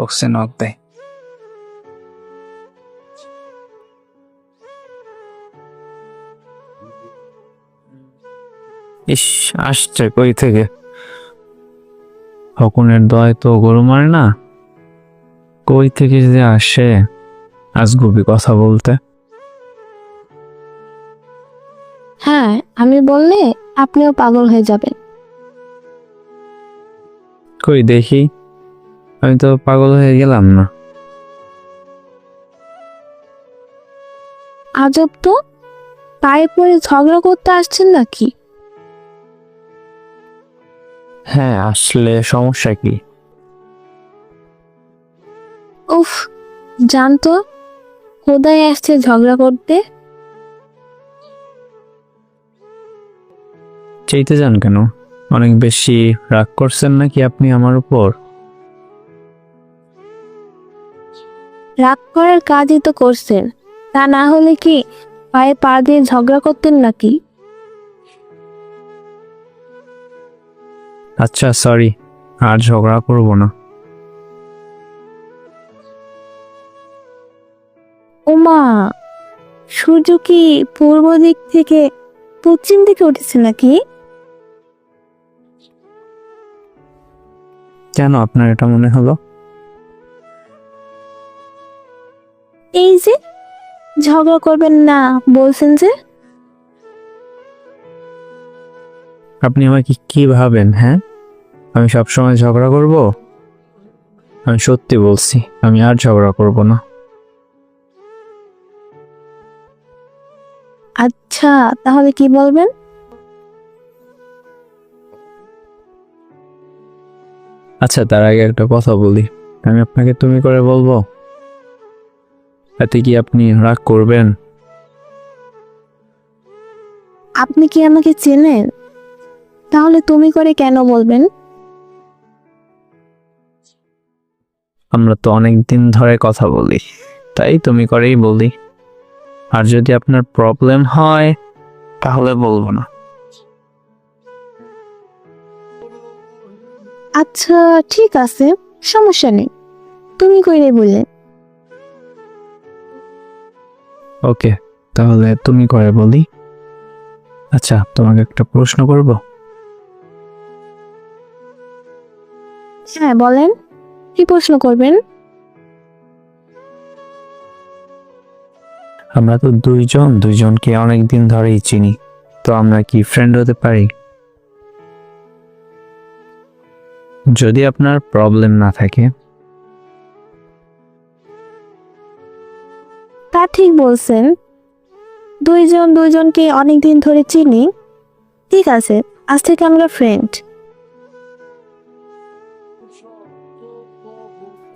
বক্সে নক দেয়। ইস আসছে কই থেকে? ফকুনের দয় তো গরু মারে না। কই থেকে যে আসে? আজ আজগুবি কথা বলতে। হ্যাঁ আমি বললে আপনিও পাগল হয়ে যাবেন। কই দেখি। আমি তো পাগল হয়ে গেলাম না। আজব তো। পায়ে পড়ে ঝগড়া করতে আসছেন নাকি? হ্যাঁ আসলে সমস্যা কি? উফ জানতো কোথায় আসছে ঝগড়া করতে? চাইতে যান কেন? অনেক বেশি রাগ করছেন নাকি আপনি আমার উপর? রাগ করার কাজই তো করছেন। তা না হলে কি পায়ে পা দিয়ে ঝগড়া করতেন নাকি? আচ্ছা সরি আর ঝগড়া করব না। ওমা সূর্য কি পূর্ব দিক থেকে পশ্চিম দিকে উঠেছে নাকি? কেন আপনার এটা মনে হলো? এই যে ঝগড়া করবেন না বলছেন যে। আপনি আমাকে কি ভাবেন হ্যাঁ? আমি সবসময় ঝগড়া করব? আমি সত্যি বলছি আমি আর ঝগড়া করব না। আচ্ছা তাহলে কি বলবেন? আচ্ছা তার আগে একটা কথা বলি। আমি আপনাকে তুমি করে বলব? এতে কি আপনি রাগ করবেন? আপনি কি আমাকে চেনেন? তাহলে তুমি করে কেন বলবেন? আমরা তো অনেক দিন ধরে কথা বলি তাই তুমি করেই বলি। আর যদি আপনার প্রবলেম হয় তাহলে বলব না। আচ্ছা ঠিক আছে সমস্যা নেই। তুমি কইরে বললে ওকে তাহলে তুমি করে বলি। আচ্ছা তোমাকে একটা প্রশ্ন করব? হ্যাঁ বলেন। কি প্রশ্ন করবেন? আমরা তো দুইজন দুইজনকে অনেক দিন ধরেই চিনি তো আমরা কি ফ্রেন্ড হতে পারি? যদি আপনার প্রবলেম না থাকে তা ঠিক বলছেন। দুইজন দুইজনকে অনেক দিন ধরে চিনি। ঠিক আছে আজ থেকে আমরা ফ্রেন্ড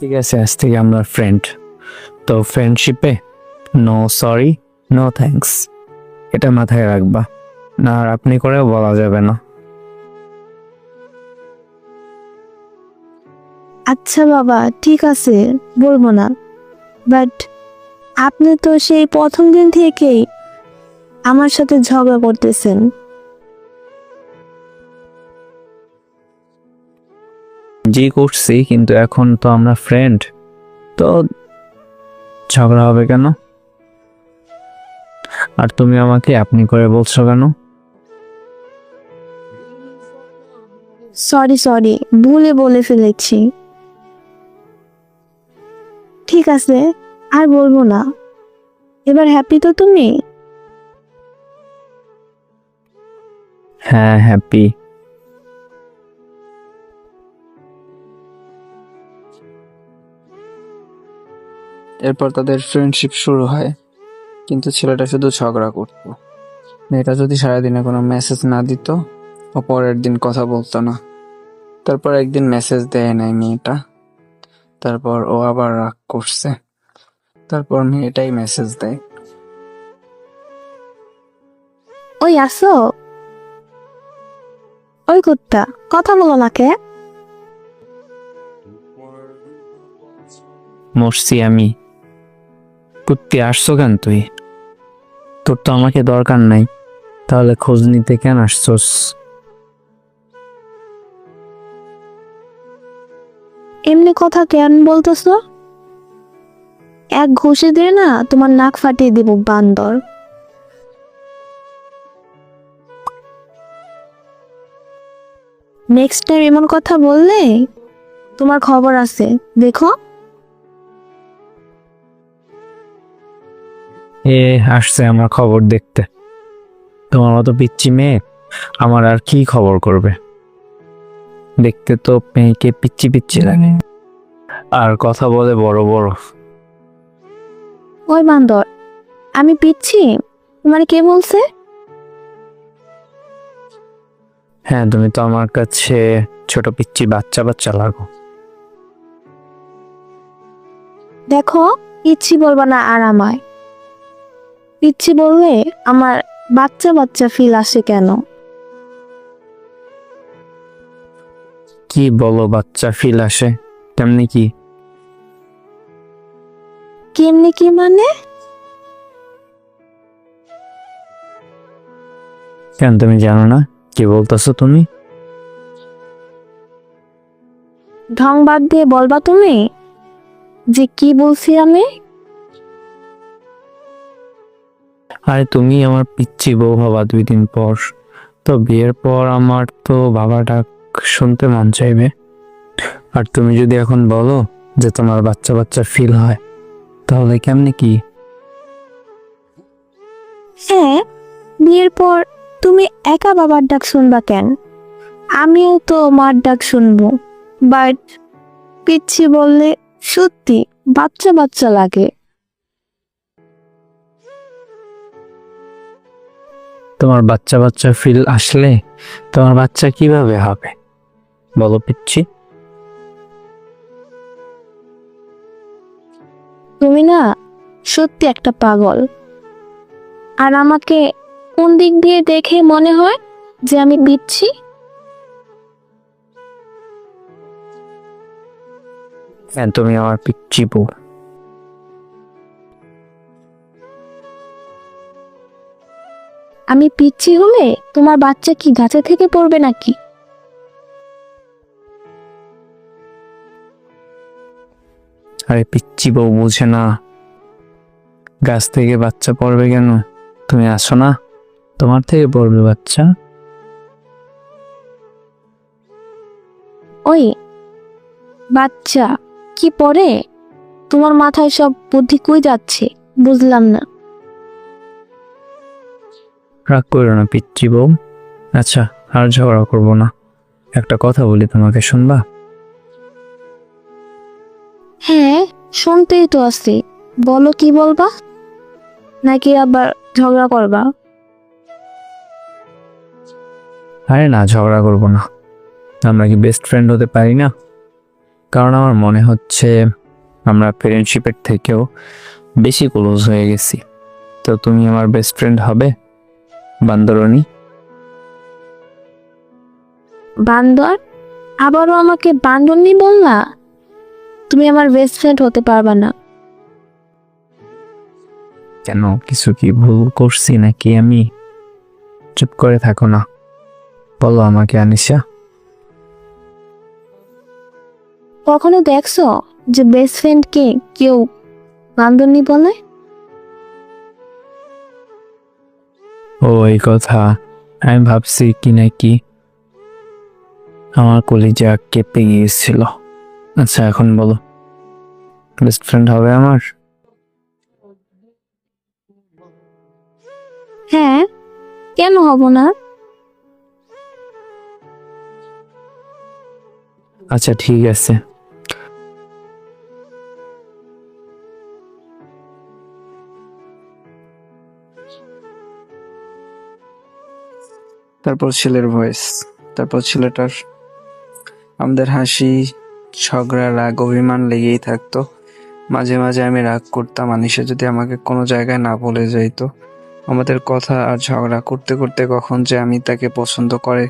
ঠিক আছে আজ থেকে আমরা ফ্রেন্ড তো ফ্রেন্ডশিপে নো সরি নো থ্যাঙ্কস এটা মাথায় রাখবা না আর আপনি করেও বলা যাবে না। আচ্ছা বাবা ঠিক আছে বলব না। বাট আপনি তো সেই প্রথম দিন থেকেই আমার সাথে ঝগড়া করতেছেন। জি করছি কিন্তু এখন তো আমরা ফ্রেন্ড তো ঝগড়া হবে কেন? আর তুমি আমাকে আপনি করে বলছো কেন? সরি সরি ভুলে বলে ফেলেছি। ঠিক আছে আর বলব না। এবার হ্যাপি তো তুমি? হ্যাঁ হ্যাপি এরপর তাদের ফ্রেন্ডশিপ শুরু হয়। কিন্তু ছেলেটা শুধু ঝগড়া করত। মেয়েটা যদি সারাদিনে কোনো মেসেজ না দিত ও পরের দিন কথা বলতো না। তারপর একদিন মেসেজ দেয় নাই মেয়েটা। তারপর ও আবার রাগ করছে। তারপর মেয়েটাই মেসেজ দেয়। ওই আসো। ওই কুত্তা কথা বলো না কে? মরছি আমি। কুত্তি আসছো কেন তুই? তোর তো আমাকে দরকার নাই। তাহলে খোঁজ নিতে কেন আসছোস? এমনি কথা কেন বলতেছ? এক ঘষে দিয়ে না তোমার নাক ফাটিয়ে দিব বান্দর। নেক্সট টাইম এমন কথা বললে তোমার খবর আছে, দেখো। এ, আসছে আমার খবর দেখতে। তোমার মতো পিচ্ছি মেয়ে আমার আর কি খবর করবে? দেখতে তো মেয়েকে পিচ্ছি পিচ্ছি লাগে। আর কথা বলে বড় বড়। ওই বান্দর আমি পিচ্ছি মানে কে বলছে? হ্যাঁ তুমি তো আমার কাছে ছোট পিচ্ছি বাচ্চা বাচ্চা লাগো দেখো পিচ্ছি বলবা না আর আমায়। পিচ্ছি বললে আমার বাচ্চা বাচ্চা ফিল আসে কেন? কি বলো বাচ্চা ফিল আসে? তেমনি কি? কেমনি কি মানে? কেন তুমি জানো না? কি বলতেছো তুমি? ঢং বাদ দিয়ে বলবা তুমি? যে কি বলছি আমি? আরে তুমি আমার পিচ্ছি বউ হবা দুই দিন পর। তো বিয়ের পর আমার তো বাবা ডাক শুনতে মন চাইবে। আর তুমি যদি এখন বলো যে তোমার বাচ্চা বাচ্চা ফিল হয় তাহলে কেমনে কি? হ্যাঁ বিয়ের পর তুমি একা বাবার ডাক শুনবা কেন? আমিও তো মার ডাক শুনব। বাট পিচ্ছি বললে সত্যি বাচ্চা বাচ্চা লাগে। তোমার বাচ্চা বাচ্চা ফিল আসলে তোমার বাচ্চা কীভাবে হবে? বলো পিচ্ছি। সত্যি একটা পাগল। আর আমাকে কোন দিক দিয়ে দেখে মনে হয় যে আমি পিচ্ছি হ্যাঁ তুমি আমার পিচ্ছি বউ। আমি পিচ্ছি হলে তোমার বাচ্চা কি গাছে থেকে পড়বে নাকি? আরে পিচ্ছি বউ বুঝে না। গাছ থেকে বাচ্চা পড়বে কেন? তুমি আসো না। তোমার থেকে পড়বে বাচ্চা। ওই বাচ্চা কি পড়ে? তোমার মাথায় সব বুদ্ধি কই যাচ্ছে? বুঝলাম না। রাগ করো না পিচ্ছি বউ। আচ্ছা আর ঝগড়া করব না। একটা কথা বলি তোমাকে শুনবা? হ্যাঁ শুনতেই তো আছে। বলো কি বলবা? নাকি আবার ঝগড়া করবা? আরে না ঝগড়া করব না। আমরা কি বেস্ট ফ্রেন্ড হতে পারি না? কারণ আমার মনে হচ্ছে আমরা ফ্রেন্ডশিপের থেকেও বেশি ক্লোজ হয়ে গেছি। তো তুমি আমার বেস্ট ফ্রেন্ড হবে বান্দরণী? বান্দর? আবারও আমাকে বান্দরনি বললা? তুমি আমার বেস্ট ফ্রেন্ড হতে পারবা না। কেন? কিছু কি ভুল করছি নাকি আমি? চুপ করে থাকো না। বলো আমাকে আনিশা। কখনো দেখছ যে বেস্ট ফ্রেন্ডকে কেউ বান্দরনি বলে? ও এই কথা। আমি ভাবছি কি নাকি? আমার কলিজা কেঁপে গিয়েছিল। আচ্ছা এখন বলো। বেস্ট ফ্রেন্ড হবে আমার? হ্যাঁ কেন হব না? আচ্ছা ঠিক আছে। তারপর ছেলের ভয়েস তারপর ছেলেটার আমাদের হাসি ঝগড়া রাগ অভিমান লেগেই থাকতো। মাঝে মাঝে আমি রাগ করতাম আনিসা যদি আমাকে কোনো জায়গায় না বলে যাইতো। আমাদের কথা আর ঝগড়া করতে করতে কখন যে আমি তাকে পছন্দ করে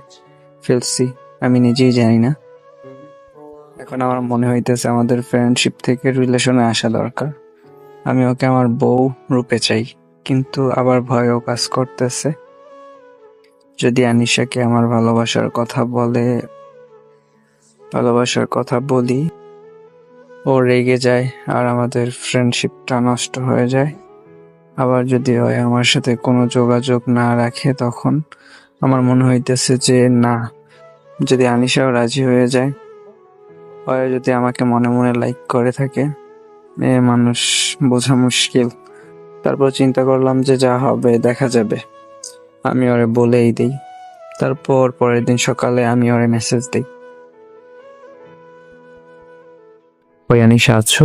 ফেলছি, আমি নিজেই জানি না। এখন আমার মনে হইতেছে আমাদের ফ্রেন্ডশিপ থেকে রিলেশনে আসা দরকার। আমি ওকে আমার বউ রূপে চাই, কিন্তু আবার ভয়ও কাজ করতেছে। যদি আনিশাকে আমার ভালোবাসার কথা বলে, ভালোবাসার কথা বলি, ও রেগে যায় আর আমাদের ফ্রেন্ডশিপটা নষ্ট হয়ে যায়। আবার যদি হয় আমার সাথে কোনো যোগাযোগ না রাখে তখন আমার মনে হইতেছে যে না যদি আনিশাও রাজি হয়ে যায় ওরা যদি আমাকে মনে মনে লাইক করে থাকে এ মানুষ বোঝা মুশকিল। তারপর চিন্তা করলাম যে যা হবে দেখা যাবে। আমি ওরে বলেই দিই। তারপর পরের দিন সকালে আমি ওরে মেসেজ দিই। ওই আনিশা আছো?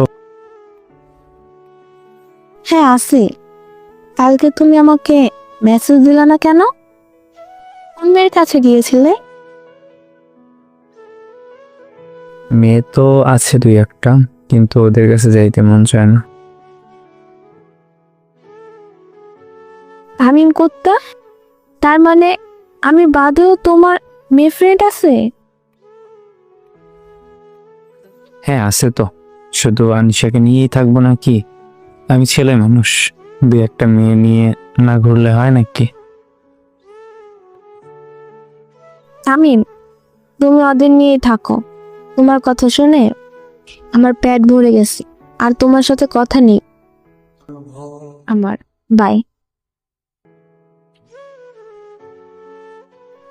হ্যাঁ আছে। কালকে তুমি আমাকে মেসেজ দিলে না কেন? কোন মেয়ের কাছে গিয়েছিলে? মেয়ে তো আছে দুই একটা কিন্তু ওদের কাছে যাইতে মন চায় না। তামিম কোত্তা? তার মানে আমি বাদেও তোমার মেয়ে ফ্রেন্ড আছে? হ্যাঁ আছে তো। শুধু আনিশাকে নিয়েই থাকব নাকি? আমি ছেলে মানুষ। দুই একটা মেয়ে নিয়ে না ঘুরলে হয় নাকি? তামিম তুমি ওদের নিয়েই থাকো। তোমার কথা শুনে আমার প্যাট ভরে গেছে। আর তোমার সাথে কথা নেই। আমার বাই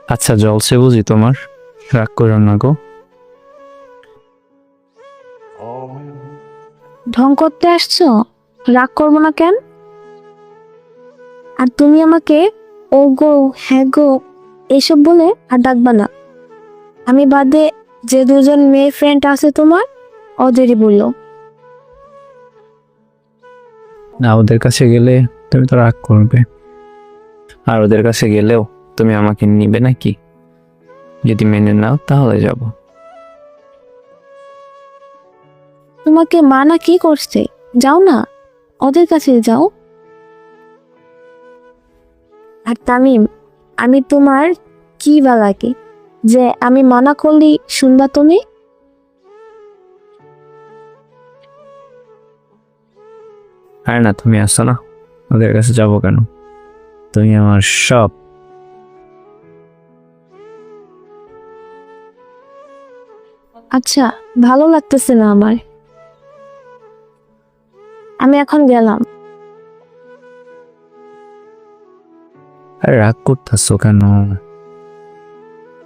আচ্ছা জলসে বুঝি তোমার? রাগ করো না গো। ঢং করতে আসছো? রাগ করব না কেন? আর তুমি আমাকে ও গো হ্যাঁ গো এসব বলে আর ডাকবা না। আমি বাদে যে দুজন মেয়ে ফ্রেন্ড আছে তোমার ওদেরই বলল। না ওদের কাছে গেলে তুমি তো রাগ করবে। আর ওদের কাছে গেলেও তুমি আমাকে নিবে নাকি? যদি মেনে নাও তাহলে যাব। তোমাকে মা না কি করছে? যাও না ওদের কাছে যাও। আর তামিম আমি তোমার কি বা লাগে? যে আমি মানা করলি শুনবা তুমি? আর না তুমি আসো না। ওদের কাছে যাব কেন? তুমি আমার সব। আচ্ছা ভালো লাগতেছে না আমার। আমি এখন গেলাম। রাগ করতেছো কেন?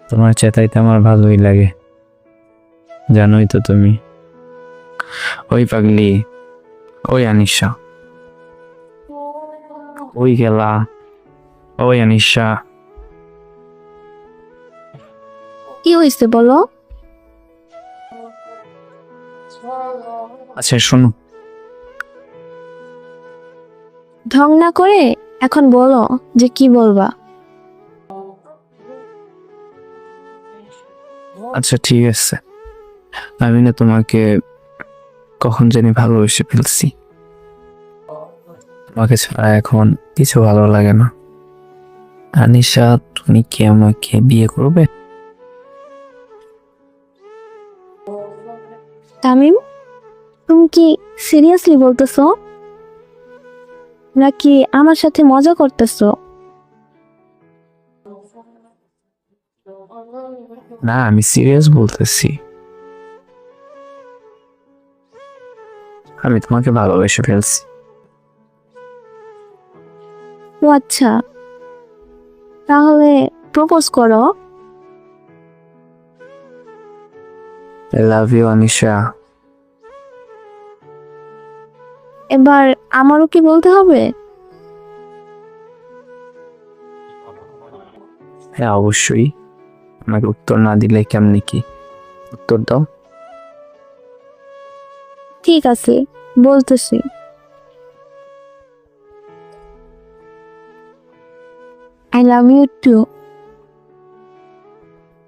তোমার চেতাইতে আমার ভালোই লাগে। জানোই তো তুমি। ওই পাগলি ওই আনিশা। ওই গেলা ওই আনিশা। কি হয়েছে বলো? আচ্ছা শোনো। ঢং না করে? এখন বলো যে কি বলবা? আচ্ছা ঠিক আছে। আমি না তোমাকে কখন জানি ভালোবেসে ফেলছি। তোমাকে ছাড়া এখন কিছু ভালো লাগে না। আনিশা তুমি কি আমাকে বিয়ে করবে? তামিম তুমি কি সিরিয়াসলি বলতেছো? নাকি আমার সাথে মজা করতেছো? না আমি সিরিয়াস বলতেছি। আমি তোমাকে ভালোবেসে ফেলছি। ও আচ্ছা। তাহলে প্রপোজ করো। আই লাভ ইউ আনিশা এবার আমারও কি বলতে হবে? হ্যাঁ অবশ্যই। আমাকে উত্তর না দিলে কেমনি কি? উত্তর দাও। ঠিক আছে বলতেছি। আই লাভ ইউ টু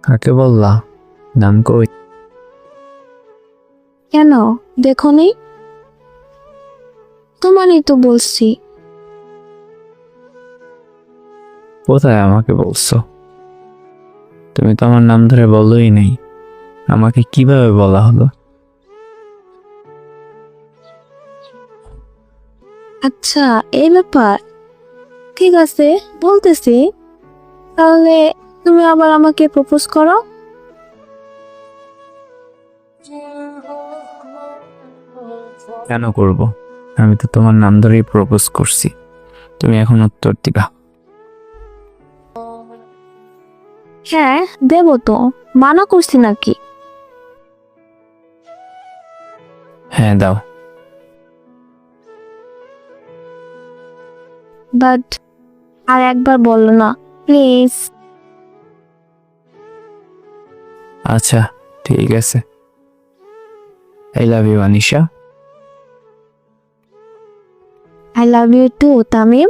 কাকে বললা? নাম কই কেন দেখনি তোমারই তো বলছি। কোথায় আমাকে বলছো? তুমি তো আমার নাম ধরে বলোই নেই। আমাকে কীভাবে বলা হলো? আচ্ছা এই ব্যাপার। ঠিক আছে বলতেছি। তাহলে তুমি আবার আমাকে প্রপোজ করো। কেন করব? আমি তো তোমার নাম ধরেই প্রপোজ করছি। তুমি এখন উত্তর দিবা। হ্যাঁ দেব তো। মানা করছি নাকি? হ্যাঁ দাও। বাট আর একবার বলল না প্লিজ। আচ্ছা ঠিক আছে। I love you Anisha. I love you too Tamim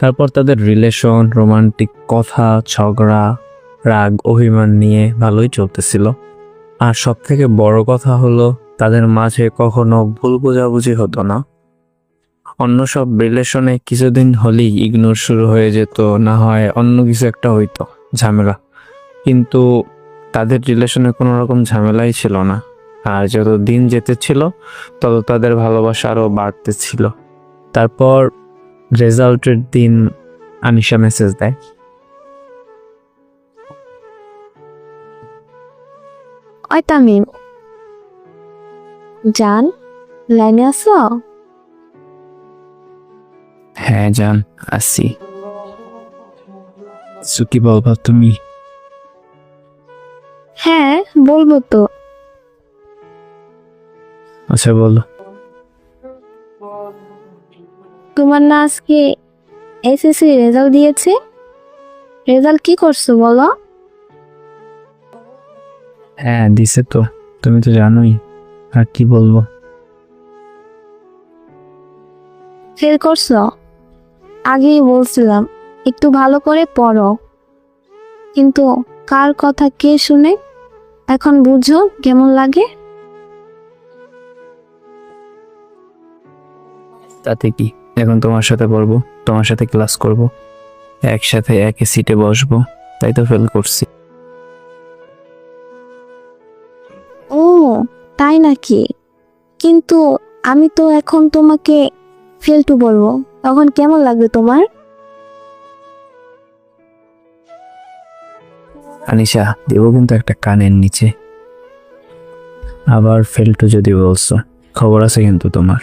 তারপর তাদের রিলেশন রোমান্টিক কথা, ঝগড়া, রাগ, অভিমান নিয়ে ভালোই চলতেছিল। আর সব থেকে বড় কথা হলো, তাদের মাঝে কখনো ভুল বোঝাবুঝি হতো না। অন্য সব রিলেশনে কিছুদিন হলেই ইগনোর শুরু হয়ে যেত, না হয় অন্য কিছু একটা হইতো, ঝামেলা। কিন্তু তাদের রিলেশনে কোনো রকম ঝামেলাই ছিল না। আর যত দিন যেতেছিল তত তাদের ভালোবাসা আরও বাড়তেছিল তারপর রেজাল্টের দিন আনিশা মেসেজ দেয়। ওই তামিম। জান লাইনে আসো হ্যাঁ জান আসি সুকি বলবা তুমি হ্যাঁ বলব তো। আচ্ছা বলো। তোমার না আজকে এসএসসি রেজাল্ট দিয়েছে? রেজাল্ট কি করছ বলো? হ্যাঁ দিছে তো তুমি তো জানোই আর কি বলব। ফেল করছ? আগেই বলছিলাম একটু ভালো করে পড়ো। কিন্তু কার কথা কে শুনে এখন বুঝো কেমন লাগে? তাতে কি? এখন তোমার সাথে পড়ব তোমার সাথে ক্লাস করব একসাথে একই সিটে বসবো তাই তো ফেল করছি। ও তাই নাকি? কিন্তু আমি তো এখন তোমাকে ফেলটু বলব তখন কেমন লাগবে তোমার? আনিশা দেবো কিন্তু একটা কানের নিচে। আবার ফেলটু যদি বলছো খবর আছে কিন্তু তোমার।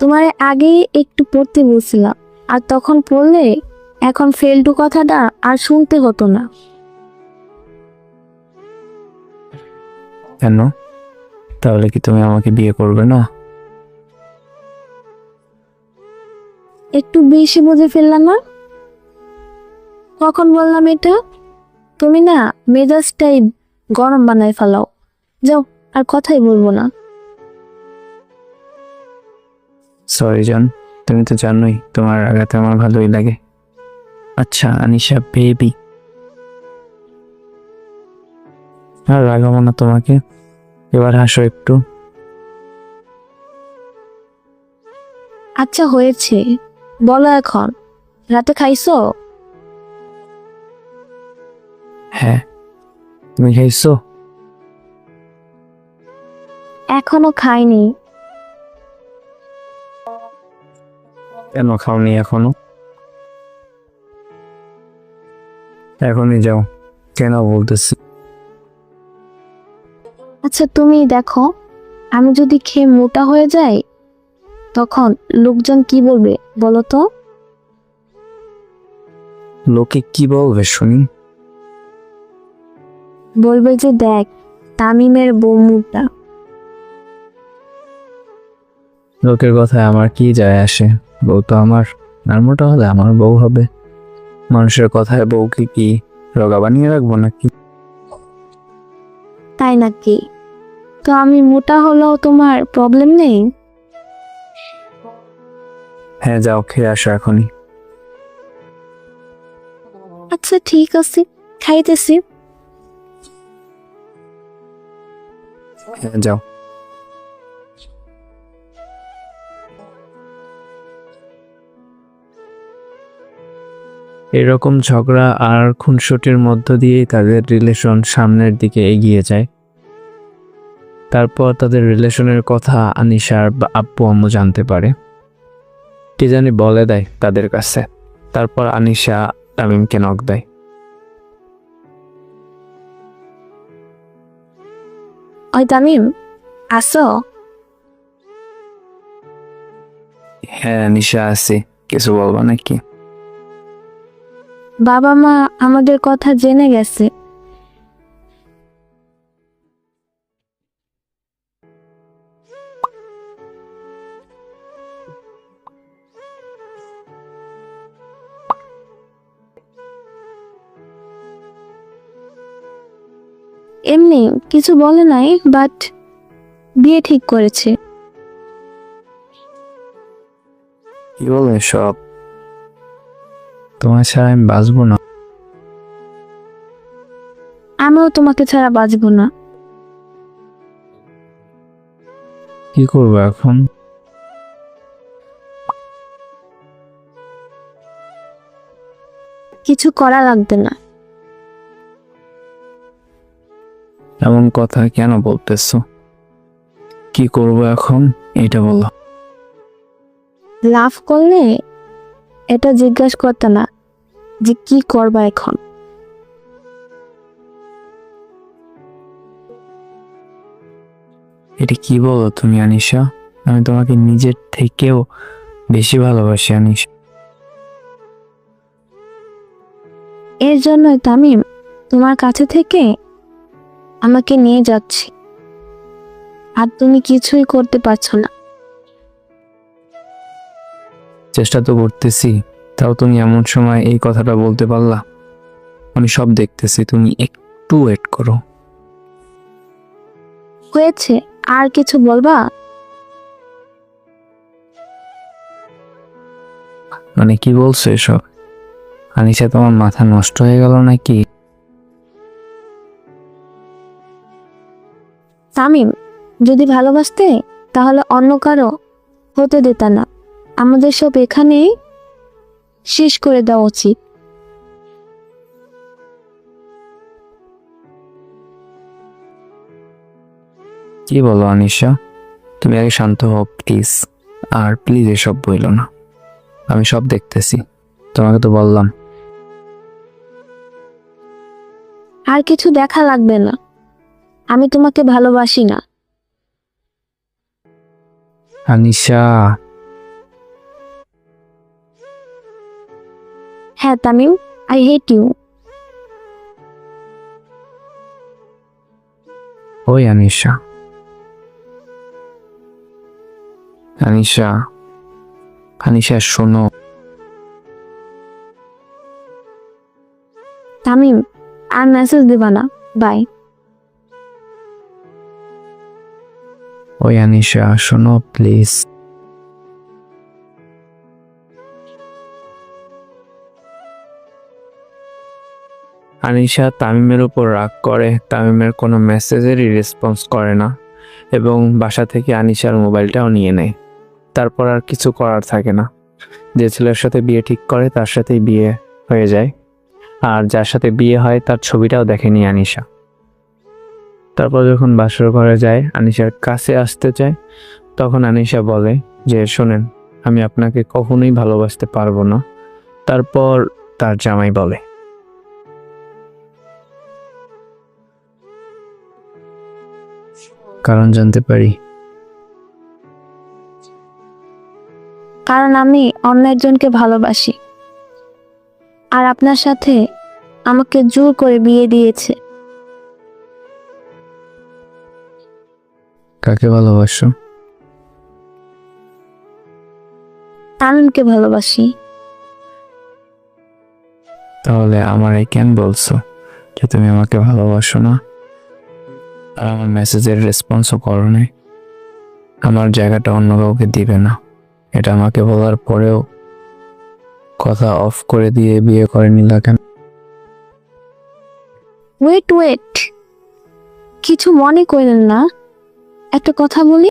তোমার আগে একটু পড়তে বলছিলাম আর তখন পড়লে এখন ফেলটু কথাটা আর শুনতে হতো না। কেন? তাহলে কি তুমি আমাকে বিয়ে করবে না? একটু বেশি বুঝে ফেললাম না? কখন বললাম এটা? তুমি না মেজাজটাই গরম বানায় ফেলাও। যাও আর কথাই বলব না। সরি জান তুমি তো জানোই তোমার আঘাতে আমার ভালোই লাগে। আচ্ছা আনিশা বেবি আর রাগাবো না তোমাকে। এবার হাসো একটু। আচ্ছা হয়েছে। বলো এখন রাতে খাইছো? হ্যাঁ তুমি খাইছো? এখনও খাইনি। কেন খাওনি এখনও? এখনই যাও কেন বলতেছি? আচ্ছা তুমি দেখো আমি যদি খেয়ে মোটা হয়ে যাই তখন লোকজন কি বলবে বলো তো? লোকে কি বলবে শুনি। বলবে যে দেখ তামিমের বউ মোটা লোকের কথায় আমার কি যায় আসে? বউ তো আমার মোটা হলে আমার বউ হবে। মানুষের কথায় বউকে কি রগা বানিয়ে রাখব নাকি? তাই নাকি? তো আমি মোটা হলেও তোমার প্রবলেম নেই? হ্যাঁ যাও খেয়ে আসো এখনই। আচ্ছা ঠিক আছে খাইতেছি। হ্যাঁ যাও। এরকম ঝগড়া আর খুনসুটির মধ্য দিয়েই তাদের রিলেশন সামনের দিকে এগিয়ে যায়। তারপর তাদের রিলেশনের কথা আনিশার বা- আব্বু আম্মু জানতে পারে। কে জানি বলে দেয় তাদের কাছে। তারপর আনিশা তামিমকে নক দেয়। ওই তামিম আসো। হ্যাঁ আনিশা আছে। কিছু বলব নাকি? বাবা মা আমাদের কথা জেনে গেছে। এমনি কিছু বলে নাই বাট বিয়ে ঠিক করেছে। কি বলে সব তোমার ছাড়া আমি বাঁচবো না। আমিও তোমাকে ছাড়া বাঁচবো না। কি করব এখন? কিছু করা লাগবে না। এমন কথা কেন বলতেছো? কি করব এখন? এটা বলো। লাভ করলে এটা জিজ্ঞাসা করতে না যে কি করবা এখন? এটা কি বলো তুমি আনিশা? আমি তোমাকে নিজের থেকেও বেশি ভালোবাসি আনিশা। এর জন্যই তামিম তোমার কাছে থেকে আমাকে নিয়ে যাচ্ছি। আর তুমি কিছুই করতে পারছ না। চেষ্টা তো করতেছি তাও তুমি এমন সময় এই কথাটা বলতে পারলা। আমি সব দেখতেছি তুমি একটু ওয়েট করো। হয়েছে আর কিছু বলবা? মানে কি বলছো এসব? আনিশা তোমার মাথা নষ্ট হয়ে গেল নাকি? তামিম যদি ভালোবাসতে তাহলে অন্য কারও হতে দিত না। আমাদের সব এখানেই শেষ করে দেওয়া উচিত। কি বলো আনিশা? তুমি আগে শান্ত হও প্লিজ। আর প্লিজ এসব বইলো না। আমি সব দেখতেছি। তোমাকে তো বললাম। আর কিছু দেখা লাগবে না। আমি তোমাকে ভালোবাসি না। আনিশা। হ্যাঁ তামিম আই হেট ইউ ওই আনিশা। আনিশা আনিশা শোনো। তামিম আর মেসেজ দিবা না। বাই ওই আনিশা শোনো প্লিজ আনিশা তামিমের উপর রাগ করে। তামিমের কোনো মেসেজেরই রেসপন্স করে না। এবং বাসা থেকে আনিশার মোবাইলটাও নিয়ে নেয়। তারপর আর কিছু করার থাকে না। যে ছেলের সাথে বিয়ে ঠিক করে, তার সাথেই বিয়ে হয়ে যায়। আর যার সাথে বিয়ে হয়, তার ছবিটাও দেখেনি আনিশা তারপর যখন বাসর ঘরে যায়, আনিশার কাছে আসতে চায়, তখন আনিশা বলে যে, শোনেন, আমি আপনাকে কখনোই ভালোবাসতে পারব না। তারপর তার জামাই বলে, কারণ জানতে পারি। কারণ আমি অন্য একজনকে ভালোবাসি। আর আপনার সাথে আমাকে জোর করে বিয়ে দিয়েছে। কাকে ভালোবাসো? তামিমকে ভালোবাসি। তাহলে আমার এই কেন বলছো যে তুমি আমাকে ভালোবাসো না? আর আমার মেসেজের রেসপন্সও করো নাই। আমার জায়গাটা অন্য কাউকে দিবে না। এটা আমাকে বলার পরেও কথা অফ করে দিয়ে বিয়ে করে নিলা কেন? ওয়েট ওয়েট কিছু মনে করেন না। একটা কথা বলি?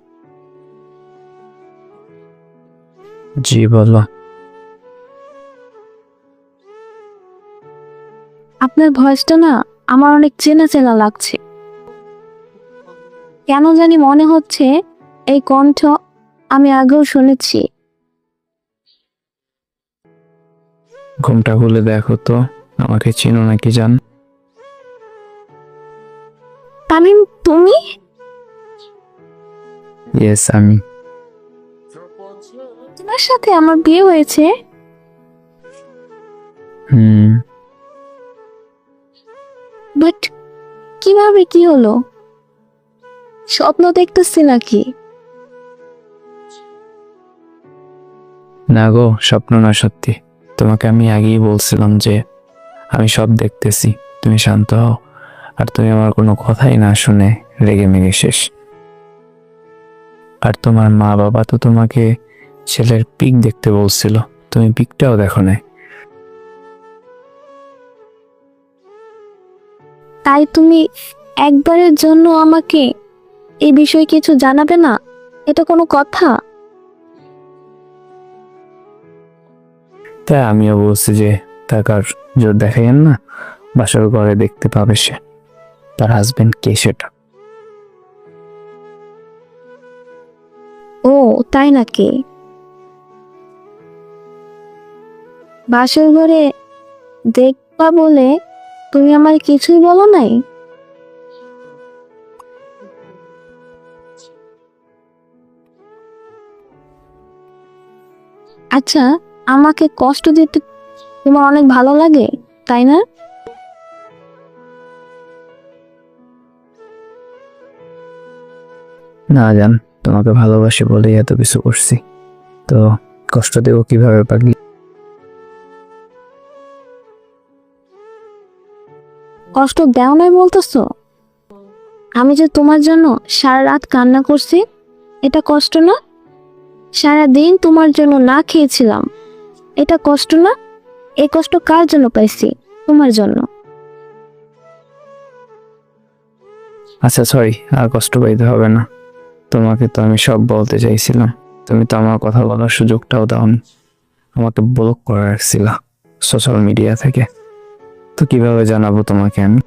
জি বলো। আপনার ভয়েসটা না আমার অনেক চেনা চেনা লাগছে। কেন জানি মনে হচ্ছে এই কণ্ঠ আমি আগেও শুনেছি। ঘুমটা খুলে দেখো তো আমাকে চিনো নাকি জান? তামিম তুমি? ইয়েস আমি। তোমার সাথে আমার বিয়ে হয়েছে? হুম। বাট কীভাবে কি হলো? স্বপ্ন দেখতেছি নাকি? না গো স্বপ্ন না সত্যি। তোমাকে আমি আগেই বলছিলাম যে আমি সব দেখতেছি। তুমি শান্ত হও। আর তুমি আমার কোনো কথাই না শুনে রেগে মেগে শেষ। আর তোমার মা বাবা তো তোমাকে ছেলের পিক দেখতে বলছিল। তুমি পিকটাও দেখো না। তাই তুমি একবারের জন্য আমাকে এই বিষয়ে কিছু জানাবে না? এটা কোনো কথা? তাই আমিও বলছি যে টাকার জোর দেখাইয়েন না। বাসার ঘরে দেখতে পাবে সে। তার হাজবেন্ড কে সেটা? ও, তাই নাকি? বাসর ঘরে দেখবা বলে তুমি আমার কিছুই বলো নাই? আচ্ছা আমাকে কষ্ট দিতে তোমার অনেক ভালো লাগে, তাই না? না, জান। তোমাকে ভালোবাসি বলেই এত কিছু করছি। তো কষ্ট দেবো কীভাবে পাগলি? কষ্ট দেও নাই বলতেছো? আমি যে তোমার জন্য সারা রাত কান্না করছি এটা কষ্ট না? সারা দিন তোমার জন্য না খেয়েছিলাম এটা কষ্ট না? এই কষ্ট কার জন্য পাইছি? তোমার জন্য। আচ্ছা সরি আর কষ্ট পাইতে হবে না। তোমাকে তো আমি সব বলতে চাইছিলাম। তুমি তো আমার কথা বলার সুযোগটাও দাওনি। আমাকে ব্লক করে রাখছিলা সোশ্যাল মিডিয়া থেকে। তো কীভাবে জানাব তোমাকে আমি?